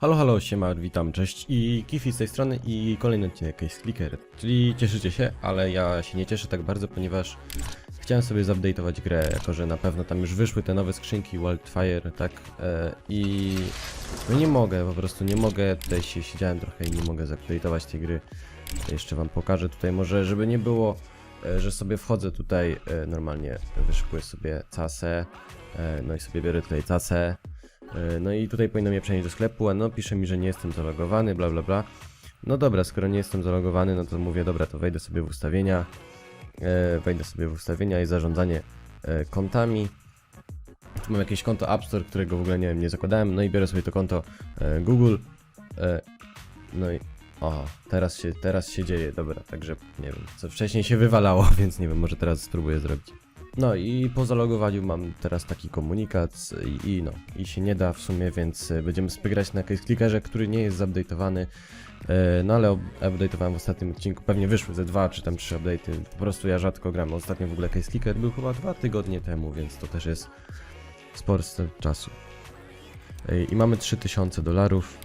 Halo, halo, siema, witam, cześć i Kifi z tej strony i kolejny odcinek Case Clicker, czyli cieszycie się, ale ja się nie cieszę tak bardzo, ponieważ chciałem sobie zupdate'ować grę, jako że na pewno tam już wyszły te nowe skrzynki Wildfire, tak, e, i no nie mogę, po prostu nie mogę, tutaj się siedziałem trochę i nie mogę zupdate'ować tej gry, jeszcze wam pokażę tutaj może, żeby nie było, e, że sobie wchodzę tutaj, e, normalnie wyszukuję sobie casę, no i sobie biorę tutaj casę, No i tutaj powinno mnie przenieść do sklepu, a no pisze mi, że nie jestem zalogowany, bla bla bla. No dobra, skoro nie jestem zalogowany, no to mówię, dobra, to wejdę sobie w ustawienia. E, wejdę sobie w ustawienia i zarządzanie e, kontami. Tu mam jakieś konto App Store, którego w ogóle nie nie zakładałem, no i biorę sobie to konto e, Google. E, no i o, teraz się, teraz się dzieje, dobra, także nie wiem, co wcześniej się wywalało, więc nie wiem, może teraz spróbuję zrobić. No i po zalogowaniu mam teraz taki komunikat i, i no, i się nie da w sumie, więc e, będziemy spygrać na case clickerze, który nie jest zupdate'owany. E, No ale update'owałem w ostatnim odcinku, pewnie wyszły ze dwa czy tam trzy update'y, po prostu ja rzadko gram. Ostatnio w ogóle case clicker był chyba dwa tygodnie temu, więc to też jest tym czasu. E, I mamy 3000 dolarów,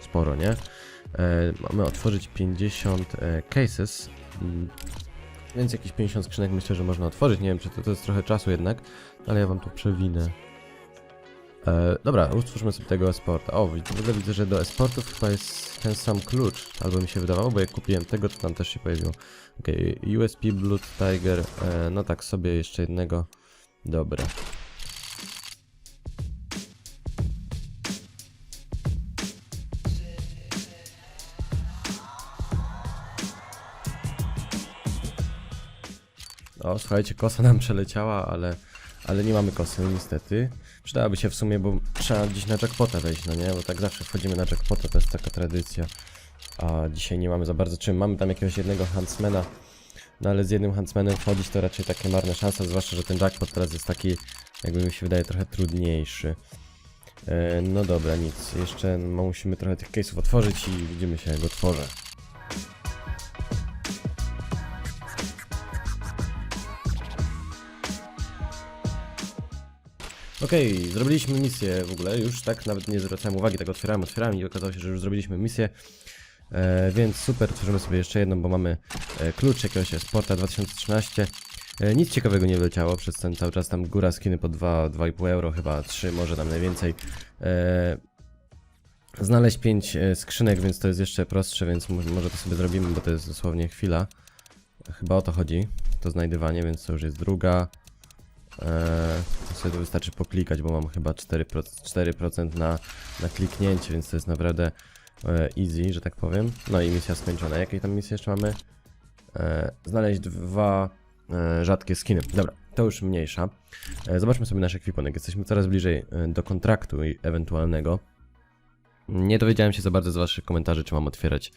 sporo, nie? Mamy otworzyć 50 e, cases, Mm, więc jakieś 50 skrzynek myślę, że można otworzyć. Nie wiem, czy to, to jest trochę czasu jednak, ale ja wam tu przewinę. E, dobra, utwórzmy sobie tego esporta. O, widzę, że do esportów chyba jest ten sam klucz, albo mi się wydawało, bo jak kupiłem tego, to tam też się pojawiło. Okej, USP Blood Tiger, e, no tak sobie jeszcze jednego. Dobra. O, słuchajcie, kosa nam przeleciała, ale, ale nie mamy kosy niestety. Przydałaby się w sumie, bo trzeba gdzieś na jackpota wejść, no nie? Bo tak zawsze wchodzimy na jackpota, to jest taka tradycja. A dzisiaj nie mamy za bardzo czym. Mamy tam jakiegoś jednego huntsmana, no ale z jednym huntsmanem wchodzić to raczej takie marne szanse, zwłaszcza, że ten jackpot teraz jest taki, jakby mi się wydaje, trochę trudniejszy. E, no dobra, nic. Jeszcze musimy trochę tych case'ów otworzyć i widzimy się, jak otworzę. Okej, zrobiliśmy misję w ogóle, już tak nawet nie zwracałem uwagi, tak otwierałem, otwierałem i okazało się, że już zrobiliśmy misję. E, więc super, tworzymy sobie jeszcze jedną, bo mamy e, klucz jakiegoś Sporta 2013. E, nic ciekawego nie wleciało przez ten cały czas, tam góra skiny po 2, 2,5 euro, chyba 3, może tam najwięcej. E, znaleźć 5 e, skrzynek, więc to jest jeszcze prostsze, więc mo- może to sobie zrobimy, bo to jest dosłownie chwila. Chyba o to chodzi, to znajdywanie, więc to już jest druga. Eee, to sobie wystarczy poklikać, bo mam chyba 4%, 4% na, na kliknięcie, więc to jest naprawdę e, easy, że tak powiem. No i misja skończona. Jakie tam misje jeszcze mamy? E, znaleźć dwa e, rzadkie skiny. Dobra, to już mniejsza. E, zobaczmy sobie nasz ekwipunek. Jesteśmy coraz bliżej e, do kontraktu ewentualnego. Nie dowiedziałem się za bardzo z waszych komentarzy, czy mam otwierać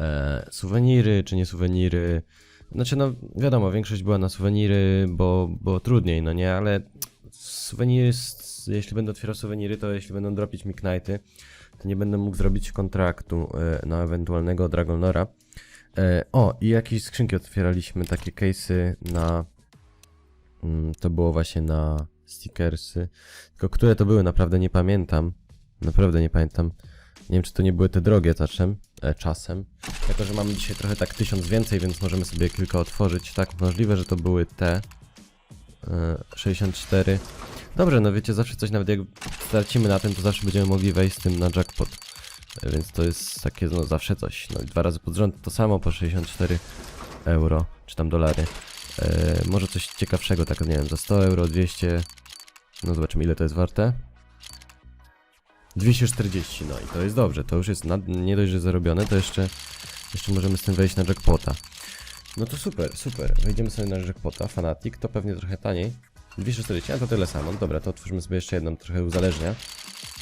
e, suweniry, czy nie suweniry. Znaczy, no wiadomo, większość była na suweniry, bo, bo trudniej, no nie, ale suweniry, jeśli będę otwierał suweniry, to jeśli będą dropić mi to nie będę mógł zrobić kontraktu e, na ewentualnego Dragon Lora. E, o, i jakieś skrzynki otwieraliśmy, takie case'y na... Mm, to było właśnie na stickersy. Tylko które to były, naprawdę nie pamiętam. Naprawdę nie pamiętam. Nie wiem, czy to nie były te drogie czasem. E, czasem. Jako, że mamy dzisiaj trochę tak tysiąc więcej, więc możemy sobie kilka otworzyć. Tak, możliwe, że to były te. E, 64. Dobrze, no wiecie, zawsze coś, nawet jak stracimy na tym, to zawsze będziemy mogli wejść z tym na jackpot. E, Więc to jest takie, no zawsze coś. No i dwa razy pod rząd to samo po 64 euro, czy tam dolary. E, może coś ciekawszego, tak, nie wiem, za 100 euro, 200. No zobaczymy, ile to jest warte. 240, no i to jest dobrze, to już jest nad, nie dość, że zarobione, to jeszcze, jeszcze możemy z tym wejść na jackpota. No to super, super, wejdziemy sobie na jackpota, Fanatic, to pewnie trochę taniej. 240, a to tyle samo, dobra, to otworzymy sobie jeszcze jedną, trochę uzależnia.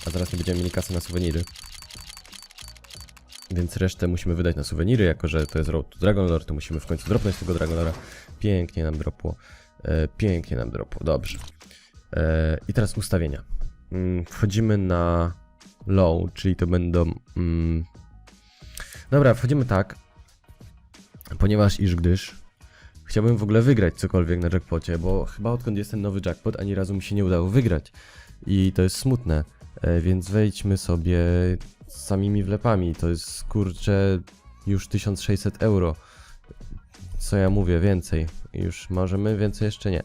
A zaraz nie będziemy mieli kasy na suweniry. Więc resztę musimy wydać na suweniry, jako że to jest Road to Dragon to musimy w końcu dropnąć tego Dragon Lora. Pięknie nam dropło, e, pięknie nam dropło, dobrze. E, I teraz ustawienia. Mm, wchodzimy na low, czyli to będą. Mm, dobra, wchodzimy tak. Ponieważ iż gdyż chciałbym w ogóle wygrać cokolwiek na jackpocie, bo chyba odkąd jest ten nowy jackpot, ani razu mi się nie udało wygrać. I to jest smutne. E, więc wejdźmy sobie z samymi wlepami. To jest kurczę już 1600 euro. Co ja mówię, więcej. Już możemy, więcej jeszcze nie.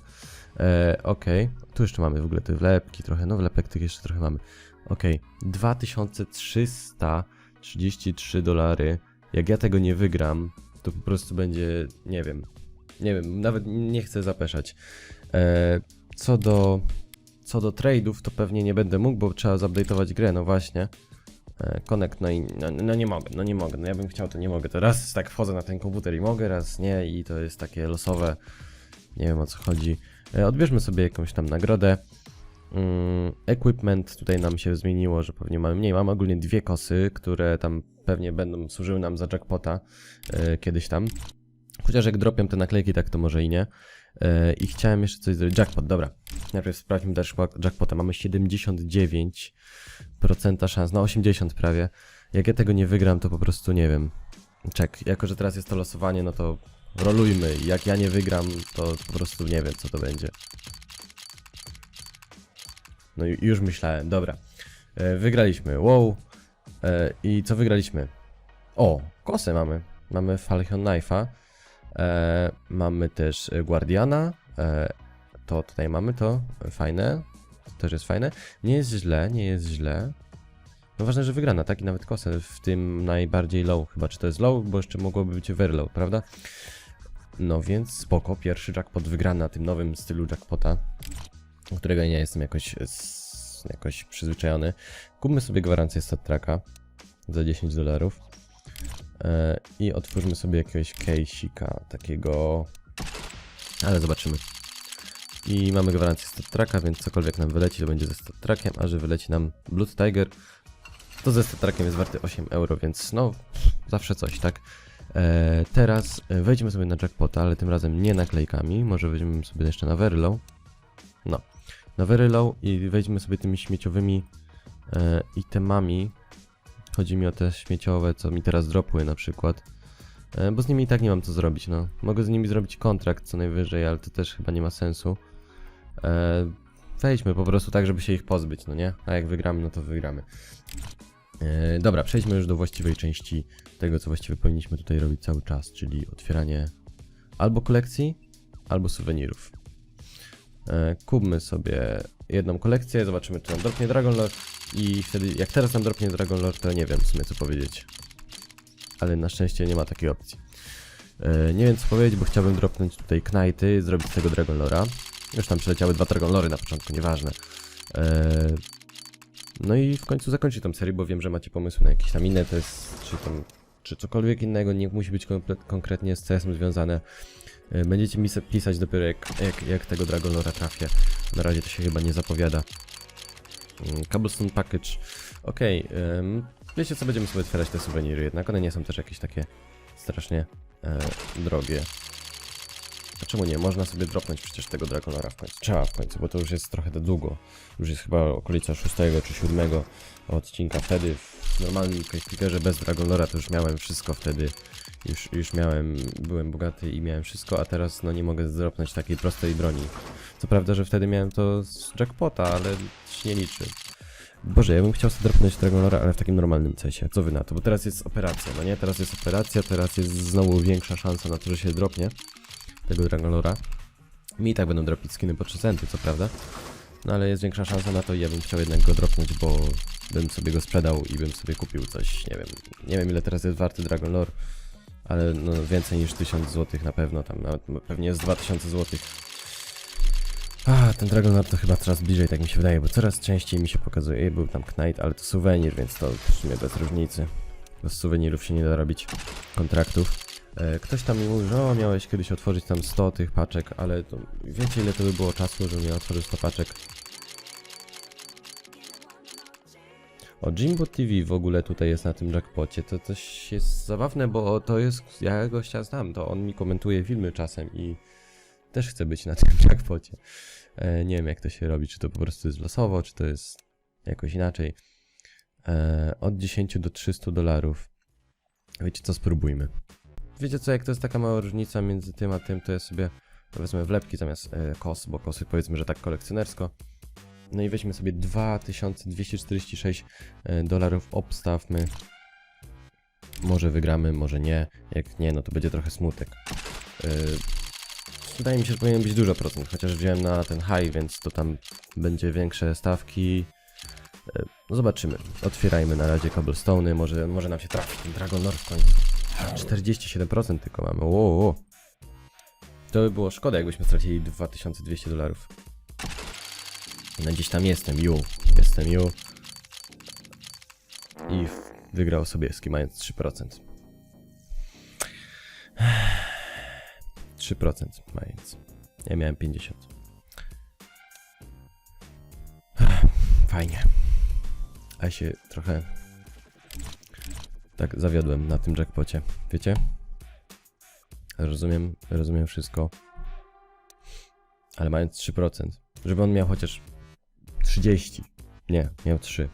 E, Okej, tu jeszcze mamy w ogóle te wlepki trochę, no wlepek tych jeszcze trochę mamy. Okej, 2333 dolary. Jak ja tego nie wygram, to po prostu będzie, nie wiem, nie wiem, nawet nie chcę zapeszać. E, co do, co do trade'ów, to pewnie nie będę mógł, bo trzeba zupdate'ować grę, no właśnie. E, Connect, no i no, no nie mogę, no nie mogę, no ja bym chciał, to nie mogę. To raz tak wchodzę na ten komputer i mogę, raz nie i to jest takie losowe. Nie wiem o co chodzi. E, Odbierzmy sobie jakąś tam nagrodę. Mm, Equipment tutaj nam się zmieniło, że pewnie mamy mniej. Mamy ogólnie dwie kosy, które tam pewnie będą służyły nam za jackpota e, kiedyś tam. Chociaż jak dropią te naklejki, tak to może i nie. E, I chciałem jeszcze coś zrobić. Jackpot, dobra. Najpierw sprawdźmy też jackpota. Mamy 79% szans, na 80 prawie. Jak ja tego nie wygram, to po prostu nie wiem. Czek, jako że teraz jest to losowanie, no to rolujmy. Jak ja nie wygram, to po prostu nie wiem, co to będzie. No i już myślałem, dobra. E, wygraliśmy, wow. E, I co wygraliśmy? O, kosę mamy. Mamy Falchion Knife'a. E, mamy też Guardiana. To tutaj mamy to. Fajne. To też jest fajne. Nie jest źle, nie jest źle. No ważne, że wygrana, tak? I nawet kosę w tym najbardziej low. Chyba czy to jest low, bo jeszcze mogłoby być very low, prawda? No więc spoko. Pierwszy jackpot wygrany na tym nowym stylu jackpota, którego nie jestem jakoś, jakoś przyzwyczajony. Kupmy sobie gwarancję stat tracka za 10 dolarów. E, I otwórzmy sobie jakiegoś case'ika takiego. Ale zobaczymy. I mamy gwarancję stat tracka, więc cokolwiek nam wyleci, to będzie ze stat trackiem, a że wyleci nam Blood Tiger, to ze stat trackiem jest warty 8 euro, więc no, zawsze coś, tak? E, teraz e, wejdźmy sobie na jackpota, ale tym razem nie naklejkami. Może weźmiemy sobie jeszcze na very low. No, na very low i wejdźmy sobie tymi śmieciowymi e, itemami. Chodzi mi o te śmieciowe, co mi teraz dropły na przykład. Bo z nimi i tak nie mam co zrobić, no. Mogę z nimi zrobić kontrakt co najwyżej, ale to też chyba nie ma sensu. Wejdźmy po prostu tak, żeby się ich pozbyć, no nie? A jak wygramy, no to wygramy. E, dobra, przejdźmy już do właściwej części tego, co właściwie powinniśmy tutaj robić cały czas, czyli otwieranie albo kolekcji, albo suwenirów. E, kupmy sobie jedną kolekcję, zobaczymy, czy nam dropnie Dragon Lord i wtedy, jak teraz nam dropnie Dragon Lord, to nie wiem w sumie, co powiedzieć. Ale na szczęście nie ma takiej opcji. E, nie wiem, co powiedzieć, bo chciałbym dropnąć tutaj Knighty, zrobić z tego Dragon Lora. Już tam przyleciały dwa Dragon Lory na początku, nieważne. E, no i w końcu zakończyć tą serię, bo wiem, że macie pomysły na jakieś tam inne test, czy tam, czy cokolwiek innego, nie musi być konkretnie z CS-em związane. E, Będziecie mi pisać dopiero jak, jak, jak tego Dragonlora trafię. Na razie to się chyba nie zapowiada. Mm, Cobblestone Package. Okej, em, wiecie co, będziemy sobie otwierać te suweniry jednak, one nie są też jakieś takie strasznie e, drogie. Czemu nie? Można sobie dropnąć przecież tego Dragonora w końcu. Trzeba w końcu, bo to już jest trochę za długo. Już jest chyba okolica 6 czy 7 odcinka. Wtedy w normalnym clickerze bez Dragonlora to już miałem wszystko wtedy. Już, już miałem, byłem bogaty i miałem wszystko, a teraz no nie mogę zdropnąć takiej prostej broni. Co prawda, że wtedy miałem to z jackpota, ale się nie liczy. Boże, ja bym chciał sobie dropnąć Dragonlora, ale w takim normalnym cesie. Co wy na to? Bo teraz jest operacja, no nie? Teraz jest operacja, teraz jest znowu większa szansa na to, że się dropnie tego Dragonlora. Mi i tak będą dropić skiny po 3 centy, co prawda. No ale jest większa szansa na to i ja bym chciał jednak go dropnąć, bo bym sobie go sprzedał i bym sobie kupił coś, nie wiem. Nie wiem ile teraz jest warty Dragon Lore, ale no więcej niż 1000 zł na pewno, tam nawet pewnie jest 2000 zł. A, ten Dragon Lore to chyba coraz bliżej, tak mi się wydaje, bo coraz częściej mi się pokazuje. Był tam Knight, ale to suwenir, więc to w sumie bez różnicy. Bo z suwenirów się nie da robić kontraktów. E, Ktoś tam mi mówił, że o, miałeś kiedyś otworzyć tam 100 tych paczek, ale to wiecie ile to by było czasu, żebym ja otworzył 100 paczek. O, Jimbo TV w ogóle tutaj jest na tym jackpocie, to coś jest zabawne, bo to jest, ja gościa znam, to on mi komentuje filmy czasem i też chce być na tym jackpocie. E, nie wiem jak to się robi, czy to po prostu jest losowo, czy to jest jakoś inaczej. E, od 10 do 300 dolarów. Wiecie co, spróbujmy. Wiecie co, jak to jest taka mała różnica między tym a tym, to ja sobie wezmę wlepki zamiast e, kos, bo kosy powiedzmy, że tak kolekcjonersko. No i weźmy sobie 2246 e, dolarów, obstawmy. Może wygramy, może nie. Jak nie, no to będzie trochę smutek. Yy, wydaje mi się, że powinien być dużo procent, chociaż wziąłem na ten high, więc to tam będzie większe stawki. Yy, no zobaczymy. Otwierajmy na razie cobblestone'y, może, może nam się trafi ten Dragon Lord w końcu. 47% tylko mamy, wow, wow. To by było szkoda, jakbyśmy stracili 2200 dolarów. No gdzieś tam jestem, ju. Jestem ju. I wygrał Sobieski, mając 3%. 3% mając. Ja miałem 50. Fajnie. A się trochę tak zawiodłem na tym jackpocie. Wiecie? Rozumiem, rozumiem wszystko. Ale mając 3%, żeby on miał chociaż 30. Nie, miał 3.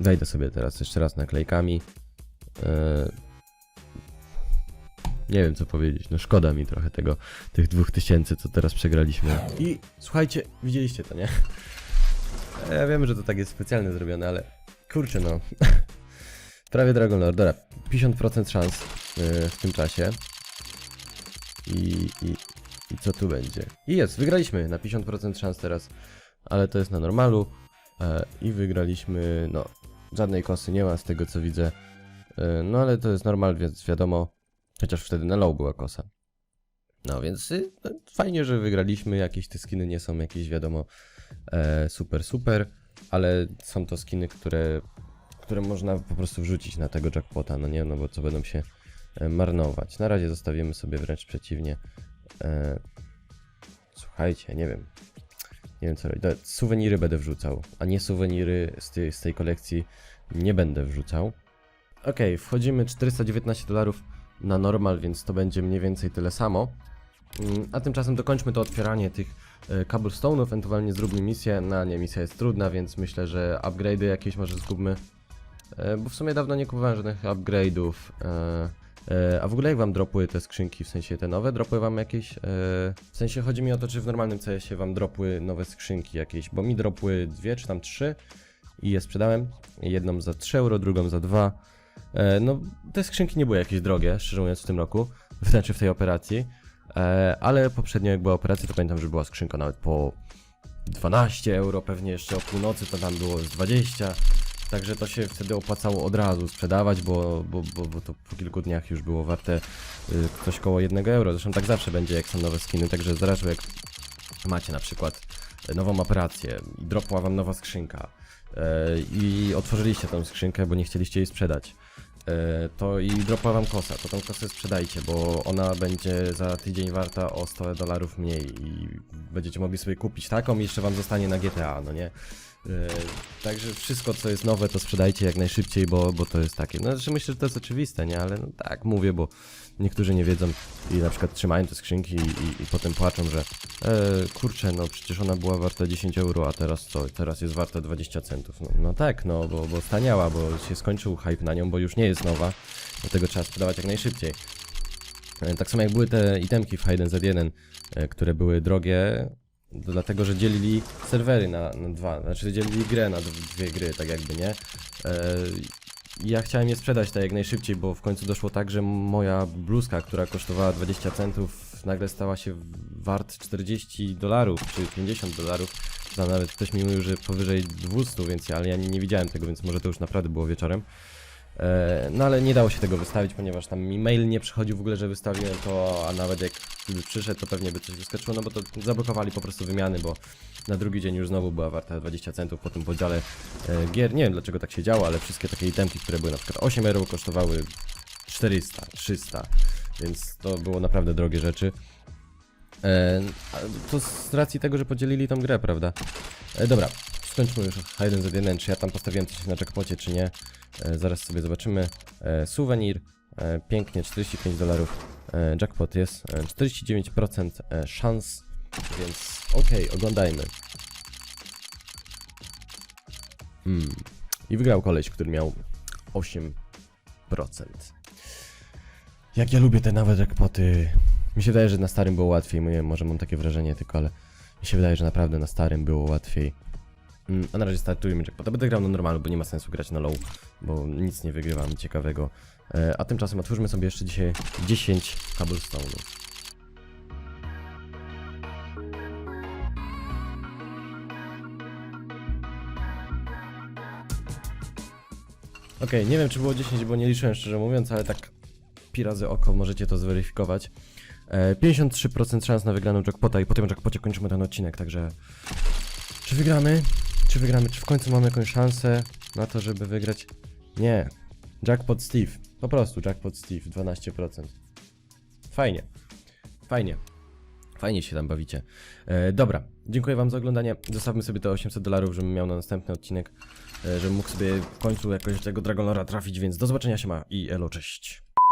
Wejdę sobie teraz jeszcze raz naklejkami. Eee, nie wiem co powiedzieć, no szkoda mi trochę tego, tych 2000 co teraz przegraliśmy. I słuchajcie, widzieliście to, nie? Ja wiem, że to tak jest specjalnie zrobione, ale kurczę no. Prawie Dragon Lord, dobra, 50% szans yy, w tym czasie. I, i, I co tu będzie? I jest, wygraliśmy na 50% szans teraz, ale to jest na normalu. E, I wygraliśmy, no, żadnej kosy nie ma z tego co widzę. E, no ale to jest normal, więc wiadomo, chociaż wtedy na low była kosa. No więc y, no, fajnie, że wygraliśmy, jakieś te skiny nie są jakieś wiadomo e, super, super, ale są to skiny, które, które można po prostu wrzucić na tego jackpota, no nie, no bo co będą się e, marnować. Na razie zostawimy sobie wręcz przeciwnie. E, słuchajcie, nie wiem. Nie wiem co robić. Suweniry będę wrzucał, a nie suweniry z tej, z tej kolekcji nie będę wrzucał. Okej, wchodzimy 419 dolarów na normal, więc to będzie mniej więcej tyle samo. Mm, A tymczasem dokończmy to otwieranie tych cobblestone'ów, ewentualnie zróbmy misję. Na nie, misja jest trudna, więc myślę, że upgrade'y jakieś może zgubmy. E, Bo w sumie dawno nie kupowałem żadnych upgrade'ów. e, e, A w ogóle jak wam dropły te skrzynki, w sensie te nowe, dropły wam jakieś? e, W sensie chodzi mi o to, czy w normalnym CS-ie wam dropły nowe skrzynki jakieś, bo mi dropły dwie czy tam trzy i je sprzedałem. Jedną za 3 euro, drugą za 2. E, No, te skrzynki nie były jakieś drogie, szczerze mówiąc, w tym roku, znaczy w tej operacji. E, ale poprzednio jak była operacja, to pamiętam, że była skrzynka nawet po 12 euro, pewnie jeszcze o północy to tam było z 20. Także to się wtedy opłacało od razu sprzedawać, bo, bo, bo, bo to po kilku dniach już było warte y, coś koło 1 euro. Zresztą tak zawsze będzie, jak są nowe skiny. Także zaraz jak macie na przykład nową operację i dropła wam nowa skrzynka e, i otworzyliście tą skrzynkę, bo nie chcieliście jej sprzedać, to i dropła wam kosa, to tą kosę sprzedajcie, bo ona będzie za tydzień warta o 100 dolarów mniej i będziecie mogli sobie kupić taką i jeszcze wam zostanie na GTA, no nie? E, Także wszystko co jest nowe to sprzedajcie jak najszybciej, bo, bo to jest takie. No znaczy myślę, że to jest oczywiste, nie? Ale no tak mówię, bo niektórzy nie wiedzą i na przykład trzymają te skrzynki i, i, i potem płaczą, że e, kurczę, no przecież ona była warta 10 euro, a teraz co? Teraz jest warta 20 centów. No, no tak, no bo, bo staniała, bo się skończył hype na nią, bo już nie jest nowa, dlatego trzeba sprzedawać jak najszybciej. E, Tak samo jak były te itemki w Hayden Z1, e, które były drogie, dlatego, że dzielili serwery na, na dwa, znaczy dzielili grę na dw- dwie gry, tak jakby, nie? E, ja chciałem je sprzedać tak jak najszybciej, bo w końcu doszło tak, że moja bluzka, która kosztowała 20 centów, nagle stała się wart 40 dolarów, czy 50 dolarów. Tam nawet ktoś mi mówił, że powyżej 200, więc ja, ale ja nie, nie widziałem tego, więc może to już naprawdę było wieczorem. E, No ale nie dało się tego wystawić, ponieważ tam mi mail nie przychodził w ogóle, że wystawiłem to, a nawet jak gdyby przyszedł, to pewnie by coś wyskoczyło, no bo to zablokowali po prostu wymiany, bo na drugi dzień już znowu była warta 20 centów po tym podziale e, gier. Nie wiem dlaczego tak się działo, ale wszystkie takie itemki, które były na przykład 8 euro kosztowały 400, 300, więc to było naprawdę drogie rzeczy. E, to z racji tego, że podzielili tą grę, prawda? Dobra, skończmy już Hayden Z1, czy ja tam postawiłem coś na jackpocie, czy nie. E, zaraz sobie zobaczymy. E, suwenir, e, pięknie, 45 dolarów. Jackpot jest, e, 49% e, szans, więc okej, oglądajmy. Hmm. I wygrał koleś, który miał 8%. Jak ja lubię te nowe jackpoty. Mi się wydaje, że na starym było łatwiej, może mam takie wrażenie tylko, ale Mi się wydaje, że naprawdę na starym było łatwiej. Mm, A na razie startujmy jackpota. Będę grał na normalu, bo nie ma sensu grać na low, bo nic nie wygrywam ciekawego. E, A tymczasem otwórzmy sobie jeszcze dzisiaj 10 cobblestone'ów. Okej, nie wiem czy było 10, bo nie liczyłem szczerze mówiąc, ale tak pi razy oko możecie to zweryfikować. E, 53% szans na wygraną jackpota i po tym jackpocie kończymy ten odcinek, także... Czy wygramy? Czy wygramy? Czy w końcu mamy jakąś szansę na to, żeby wygrać? Nie. Jackpot Steve. Po prostu Jackpot Steve, 12%. Fajnie. Fajnie. Fajnie się tam bawicie. E, dobra, dziękuję wam za oglądanie. Zostawmy sobie te 800 dolarów, żebym miał na następny odcinek, e, żebym mógł sobie w końcu jakoś tego Dragonlora trafić, więc do zobaczenia się ma i elo, cześć.